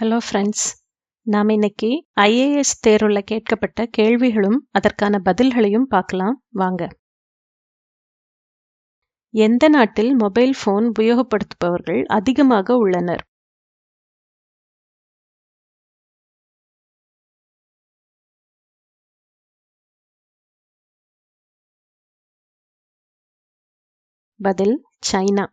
Hello friends நாம் இன்னைக்கு IAS தேர்வில் கேட்கப்பட்ட கேள்விகளும் அதற்கான பதில்களையும் பார்க்கலாம். வாங்க. எந்த நாட்டில் மொபைல் ஃபோன் உபயோகப்படுத்துபவர்கள் அதிகமாக உள்ளனர்? பதில் சைனா.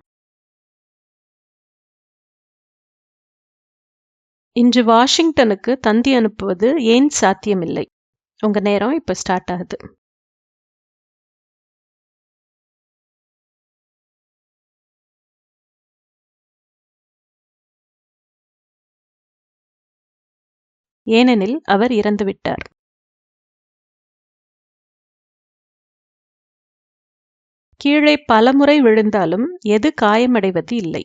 இன்று வாஷிங்டனுக்கு தந்தி அனுப்புவது ஏன் சாத்தியமில்லை? உங்க நேரம் இப்போ ஸ்டார்ட் ஆகுது. ஏனெனில் அவர் இறந்துவிட்டார் கீழே பலமுறை விழுந்தாலும் எது காயமடைவது இல்லை.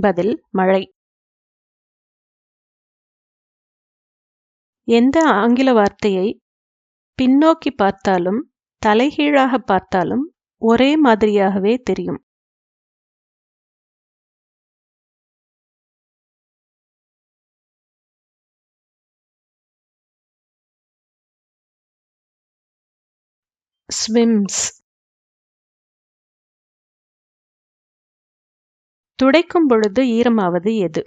பதில் மழை. எந்த ஆங்கில வார்த்தையை பின்னோக்கி பார்த்தாலும் தலைகீழாக பார்த்தாலும் ஒரே மாதிரியாகவே தெரியும். ஸ்விம்ஸ். துடைக்கும் பொழுது ஈரமாவது எது?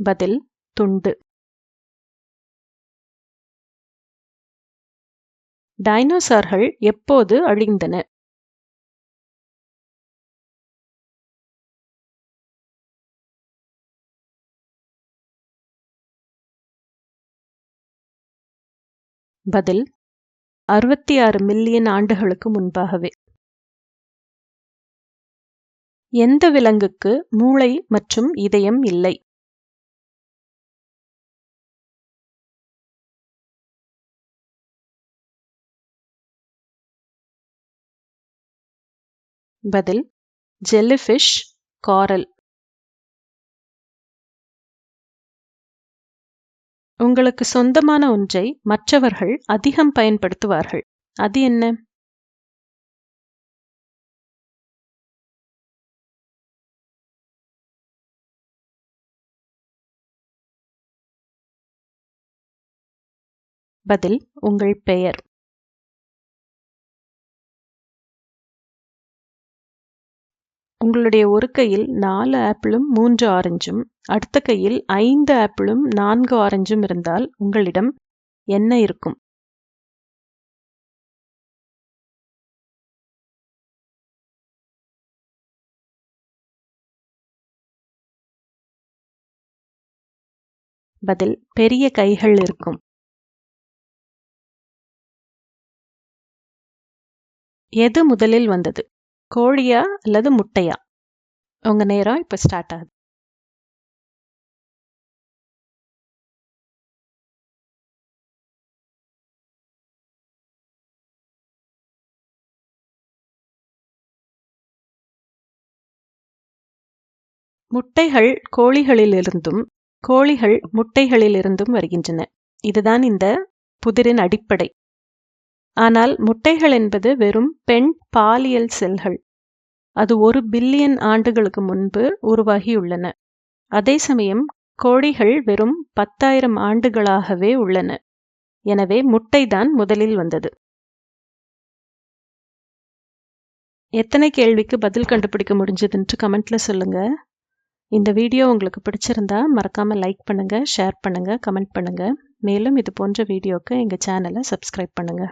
பதில் துண்டு. டைனோசார்கள் எப்போது அழிந்தன? பதில் அறுபத்தி ஆறு மில்லியன் ஆண்டுகளுக்கு முன்பாகவே. எந்த விலங்குக்கு மூளை மற்றும் இதயம் இல்லை? பதில் ஜெல்லிஃபிஷ் காரல். உங்களுக்கு சொந்தமான ஒன்றை மற்றவர்கள் அதிகம் பயன்படுத்துவார்கள். அது என்ன? பதில் உங்கள் பெயர். உங்களுடைய ஒரு கையில் நாலு ஆப்பிளும் மூன்று ஆரஞ்சும். அடுத்த கையில் ஐந்து ஆப்பிளும் நான்கு ஆரஞ்சும் இருந்தால் உங்களிடம் என்ன இருக்கும்? பதில் பெரிய கைகள் இருக்கும். எது முதலில் வந்தது? கோழியா அல்லது முட்டையா? உங்க நேரம் இப்ப ஸ்டார்ட் ஆகுது. முட்டைகள் கோழிகளிலிருந்தும் கோழிகள் முட்டைகளிலிருந்தும் வருகின்றன. இதுதான் இந்த புதிரின் அடிப்படை. ஆனால் முட்டைகள் என்பது வெறும் பெண் பாலியல் செல்கள். அது ஒரு பில்லியன் ஆண்டுகளுக்கு முன்பு உருவாகியுள்ளன. அதே சமயம் கோழிகள் வெறும் பத்தாயிரம் ஆண்டுகளாகவே உள்ளன. எனவே முட்டைதான் முதலில் வந்தது. எத்தனை கேள்விக்கு பதில் கண்டுபிடிக்க முடிஞ்சதுன்ட்டு கமெண்ட்ல சொல்லுங்க. இந்த வீடியோ உங்களுக்கு பிடிச்சிருந்தா மறக்காம லைக் பண்ணுங்க ஷேர் பண்ணுங்க கமெண்ட் பண்ணுங்க. மேலும் இது போன்ற வீடியோக்கு எங்கள் சேனலை சப்ஸ்கிரைப் பண்ணுங்க.